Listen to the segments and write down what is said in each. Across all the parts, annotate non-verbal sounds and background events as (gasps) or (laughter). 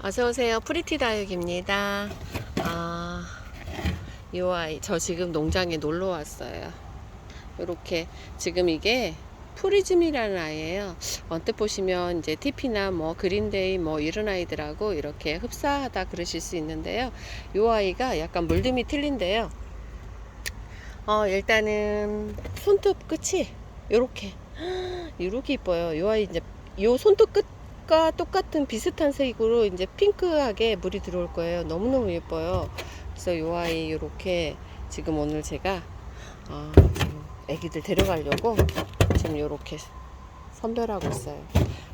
어서오세요. 프리티 다육입니다. 아, 이 아이, 저 지금 농장에 놀러 왔어요. 이렇게, 지금 이게 프리즘이라는 아이예요. 언뜻 보시면 이제 TP나 뭐 그린데이 뭐 이런 아이들하고 이렇게 흡사하다 그러실 수 있는데요. 이 아이가 약간 물듬이 틀린데요. 어, 일단은 손톱 끝이 요렇게, (gasps) 요렇게 이뻐요. 이 아이 이제 요 손톱 끝 과 똑같은 비슷한 색으로 이제 핑크하게 물이 들어올 거예요. 너무너무 예뻐요. 그래서 이 아이 이렇게 지금 오늘 제가 어, 애기들 데려가려고 지금 이렇게 선별하고 있어요.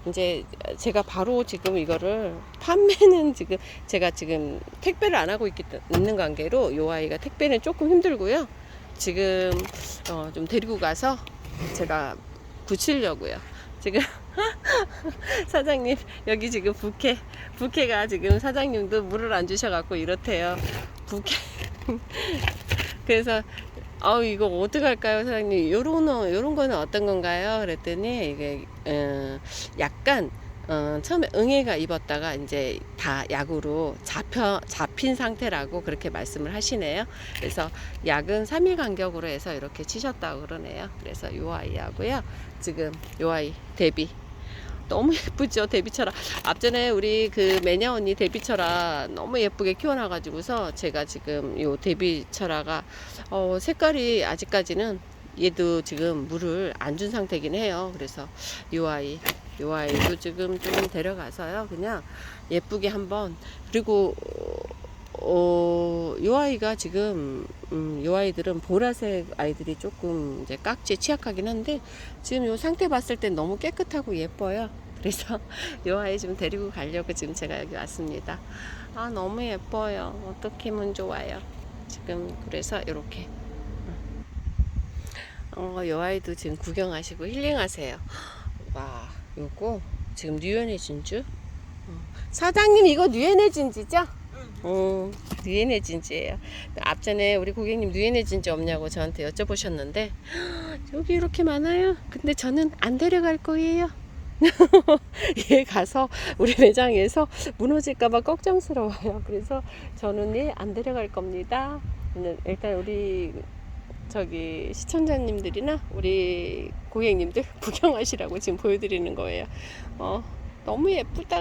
이제 제가 바로 지금 이거를 판매는 지금 제가 지금 택배를 안 하고 있기, 있는 관계로 이 아이가 택배는 조금 힘들고요. 지금 어, 좀 데리고 가서 제가 붙이려고요. 지금 (laughs) 사장님 여기 지금 부캐 부캐가 지금 사장님도 물을 안 주셔갖고 이렇대요. 부캐. (laughs) 그래서 아 이거 어떻게 할까요 사장님? 요런 거 요런 거는 어떤 건가요? 그랬더니 이게 어, 약간 어, 처음에 응애가 입었다가 이제 다 약으로 잡혀 잡힌 상태라고 그렇게 말씀을 하시네요. 그래서 약은 3일 간격으로 해서 이렇게 치셨다고 그러네요. 그래서 요 아이하고요. 지금 요 아이 데뷔 너무 (laughs) 예쁘죠 데뷔철아 앞전에 우리 그 매냐 언니 데뷔철아 너무 예쁘게 키워놔가지고서 제가 지금 요 데뷔철아가 어 색깔이 아직까지는 얘도 지금 물을 안 준 상태긴 해요 그래서 요 아이 요 아이도 지금 좀 데려가서요 그냥 예쁘게 한번 그리고 어, 요 아이가 지금, 음, 요 아이들은 보라색 아이들이 조금 이제 깍지에 취약하긴 한데, 지금 요 상태 봤을 땐 너무 깨끗하고 예뻐요. 그래서 (laughs) 요 아이 좀 데리고 가려고 지금 제가 여기 왔습니다. 아, 너무 예뻐요. 어떻게 하면 좋아요. 지금 그래서 이렇게. 어, 요 아이도 지금 구경하시고 힐링하세요. 와, 요거 지금 뉴연의 진주? 어. 사장님 이거 뉴연의 진지죠? 어, 뉴엔의 진지예요. 앞전에 우리 고객님 뉴엔의 진지 없냐고 저한테 여쭤보셨는데 여기 이렇게 많아요. 근데 저는 안 데려갈 거예요. 얘 (laughs) 가서 우리 매장에서 무너질까봐 걱정스러워요. 그래서 저는 얘 안 데려갈 겁니다. 일단 우리 저기 시청자님들이나 우리 고객님들 (laughs) 구경하시라고 지금 보여드리는 거예요. 어, 너무 예쁘다.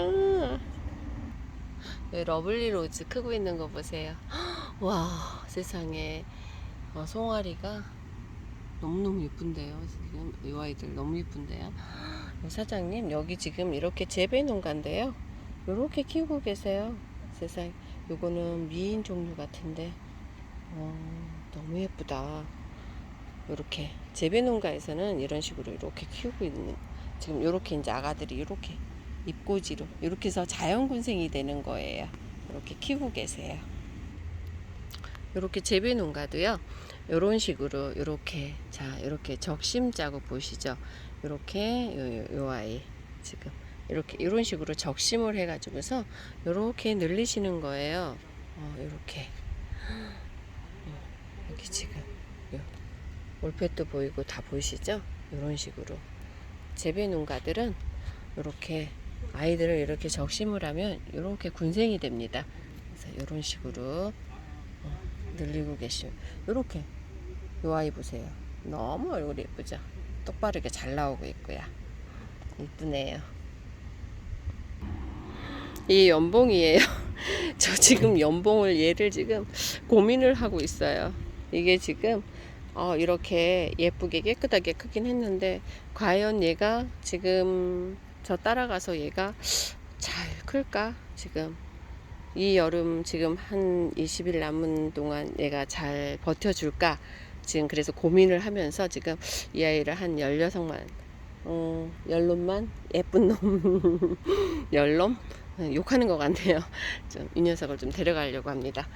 네, 러블리 로즈 크고 있는 거 보세요. (gasps) 와 세상에 어, 송아리가 너무너무 예쁜데요. 지금 이 아이들 너무 예쁜데요. (gasps) 사장님 여기 지금 이렇게 재배 농가인데요. 이렇게 키우고 계세요. 세상 요거는 미인 종류 같은데 어, 너무 예쁘다. 이렇게 재배 농가에서는 이런 식으로 이렇게 키우고 있는 지금 이렇게 이제 아가들이 이렇게 입꼬지로 이렇게 해서 자연군생이 되는 거예요. 이렇게 키우고 계세요. 이렇게 재배 농가도요. 이런 식으로 이렇게 자 이렇게 적심자고 보시죠. 이렇게 요, 요, 요 아이 지금 이렇게 이런 식으로 적심을 해가지고서 이렇게 늘리시는 거예요. 어, 이렇게 여기 지금 요, 올펫도 보이고 다 보이시죠? 이런 식으로 재배 농가들은 이렇게 아이들을 이렇게 적심을 하면 이렇게 군생이 됩니다. 그래서 이런 식으로 어, 늘리고 계시면 이렇게 이 아이 보세요. 너무 얼굴이 예쁘죠? 똑바르게 잘 나오고 있고요. 이쁘네요. 이 연봉이에요. (laughs) 저 지금 연봉을 얘를 지금 고민을 하고 있어요. 이게 지금 어, 이렇게 예쁘게 깨끗하게 크긴 했는데 과연 얘가 지금 저 따라가서 얘가 잘 클까? 지금 이 여름 지금 한 20일 남은 동안 얘가 잘 버텨줄까? 지금 그래서 고민을 하면서 지금 이 아이를 한 16만, 어, 열놈만? 예쁜 놈, (laughs) 열놈? 욕하는 것 같네요. 좀 이 녀석을 좀 데려가려고 합니다.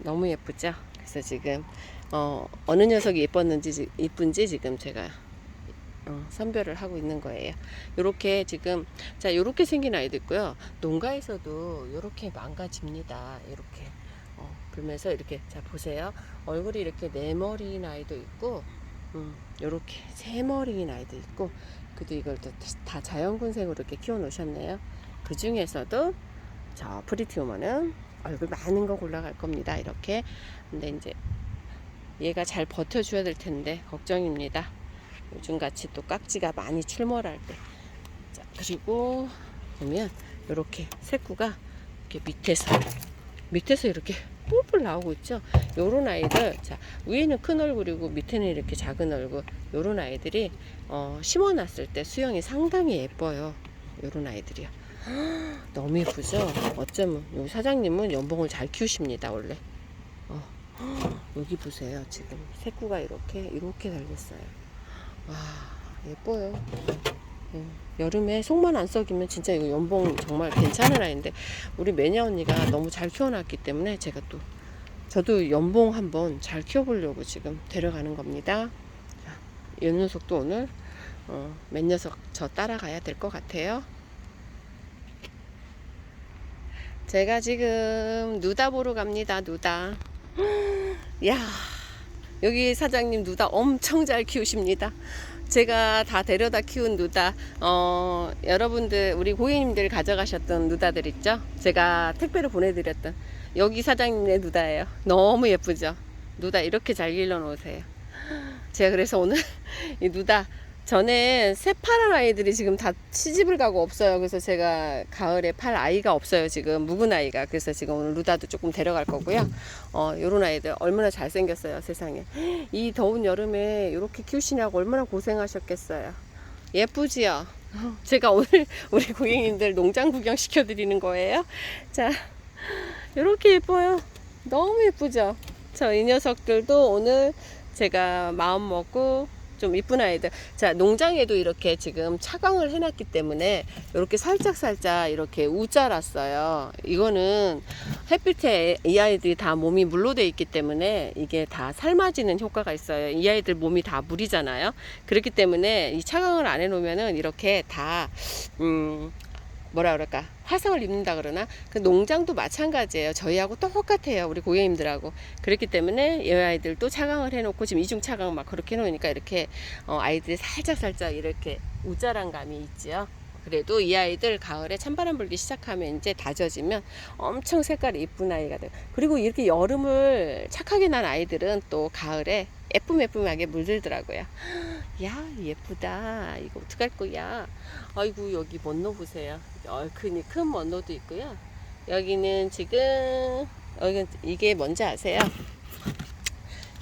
너무 예쁘죠? 그래서 지금, 어, 어느 녀석이 예뻤는지, 이쁜지 지금 제가 어, 선별을 하고 있는 거예요. 요렇게 지금 자 요렇게 생긴 아이도 있고요. 농가에서도 요렇게 망가집니다. 이렇게 어, 불면서 이렇게 자 보세요. 얼굴이 이렇게 네 머리인 아이도 있고 음, 요렇게 세 머리인 아이도 있고 그래도 이걸 또 다 자연군생으로 이렇게 키워 놓으셨네요. 그 중에서도 저 프리티 우먼은 얼굴 많은 거 골라갈 겁니다. 이렇게. 근데 이제 얘가 잘 버텨줘야 될 텐데 걱정입니다. 요즘 같이 또 깍지가 많이 출몰할 때. 자, 그리고 보면 이렇게 새꾸가 이렇게 밑에서 밑에서 이렇게 뿔뿔 나오고 있죠. 요런 아이들, 자, 위에는 큰 얼굴이고 밑에는 이렇게 작은 얼굴. 요런 아이들이, 어, 심어놨을 때 수영이 상당히 예뻐요. 요런 아이들이요. (gasps) 너무 예쁘죠? 어쩌면, 요 사장님은 연봉을 잘 키우십니다, 원래. 어, (gasps) 여기 보세요. 지금 새꾸가 이렇게, 이렇게 달렸어요. 와, 예뻐요. 예, 여름에 속만 안 썩이면 진짜 이거 연봉 정말 괜찮은 아이인데 우리 매니아 언니가 너무 잘 키워놨기 때문에 제가 또 저도 연봉 한번 잘 키워보려고 지금 데려가는 겁니다. 자, 이 녀석도 오늘 어, 몇 녀석 저 따라가야 될 것 같아요. 제가 지금 누다 보러 갑니다. 누다. (gasps) 야 여기 사장님 누다 엄청 잘 키우십니다. 제가 다 데려다 키운 누다, 어, 여러분들, 우리 고객님들 가져가셨던 누다들 있죠? 제가 택배로 보내드렸던 여기 사장님의 누다예요. 너무 예쁘죠? 누다 이렇게 잘 길러 놓으세요. (gasps) 제가 그래서 오늘 (laughs) 이 누다, 전에 새파란 아이들이 지금 다 시집을 가고 없어요. 그래서 제가 가을에 팔 아이가 없어요. 지금 묵은 아이가. 그래서 지금 오늘 루다도 조금 데려갈 거고요. 어, 요런 아이들 얼마나 잘생겼어요. 세상에. 이 더운 여름에 이렇게 키우시냐고 얼마나 고생하셨겠어요. 예쁘지요? 제가 오늘 (laughs) 우리 고객님들 농장 구경 시켜드리는 거예요. 자, 이렇게 예뻐요. 너무 예쁘죠? 저 이 녀석들도 오늘 제가 마음 먹고 좀 이쁜 아이들. 자, 농장에도 이렇게 지금 차광을 해놨기 때문에 이렇게 살짝 살짝 이렇게 우자랐어요. 이거는 햇빛에 이 아이들이 다 몸이 물로 돼 있기 때문에 이게 다 삶아지는 효과가 있어요. 이 아이들 몸이 다 물이잖아요. 그렇기 때문에 이 차광을 안 해놓으면은 이렇게 다, 음, 뭐라 그럴까? 화상을 입는다 그러나? 그 농장도 마찬가지예요. 저희하고 똑같아요 우리 고객님들하고. 그렇기 때문에 이 아이들도 차강을 해놓고 지금 이중 차강 막 그렇게 해놓으니까 이렇게 어, 아이들이 살짝 살짝 이렇게 우짜란 감이 있지요. 그래도 이 아이들 가을에 찬바람 불기 시작하면 이제 다져지면 엄청 색깔이 이쁜 아이가 돼요. 그리고 이렇게 여름을 착하게 난 아이들은 또 가을에 예쁨 예쁨하게 물들더라고요 야 예쁘다. 이거 어떡할 거야? 아이고 여기 먼로 보세요. 얼큰이 큰 먼로도 있고요. 여기는 지금 여기 이게 뭔지 아세요?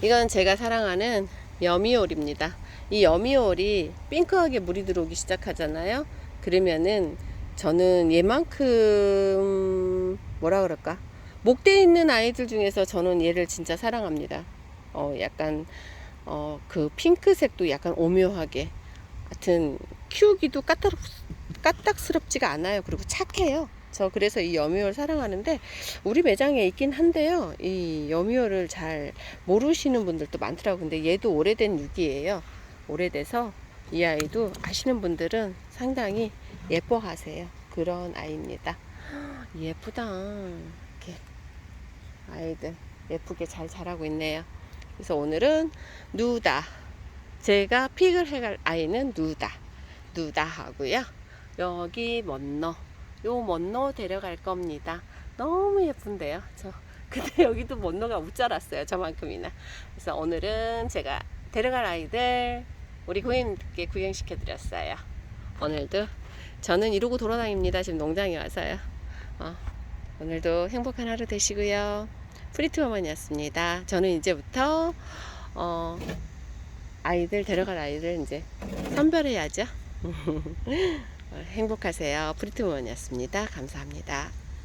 이건 제가 사랑하는 여미올입니다. 이 여미올이 핑크하게 물이 들어오기 시작하잖아요. 그러면은 저는 얘만큼 뭐라 그럴까? 목대 있는 아이들 중에서 저는 얘를 진짜 사랑합니다. 어 약간 어 그 핑크색도 약간 오묘하게 하여튼 키우기도 까딱, 까딱스럽지가 않아요. 그리고 착해요. 저 그래서 이 여미올 사랑하는데 우리 매장에 있긴 한데요. 이 여미올을 잘 모르시는 분들도 많더라고요. 근데 얘도 오래된 육이에요. 오래돼서 이 아이도 아시는 분들은 상당히 예뻐하세요. 그런 아이입니다. (gasps) 예쁘다. 이렇게 아이들 예쁘게 잘 자라고 있네요. 그래서 오늘은 누다. 제가 픽을 해갈 아이는 누다. 누다 하고요. 여기 먼너. 요 먼너 데려갈 겁니다. 너무 예쁜데요. 저 근데 (laughs) 여기도 먼너가 웃자랐어요. 저만큼이나. 그래서 오늘은 제가 데려갈 아이들 우리 고객님께 구경시켜 드렸어요. 오늘도 저는 이러고 돌아다닙니다. 지금 농장에 와서요. 어, 오늘도 행복한 하루 되시고요. 프리트 어머니였습니다. 저는 이제부터 어, 아이들 데려갈 아이들 이제 선별해야죠. (laughs) 행복하세요. 프리트 어머니였습니다. 감사합니다.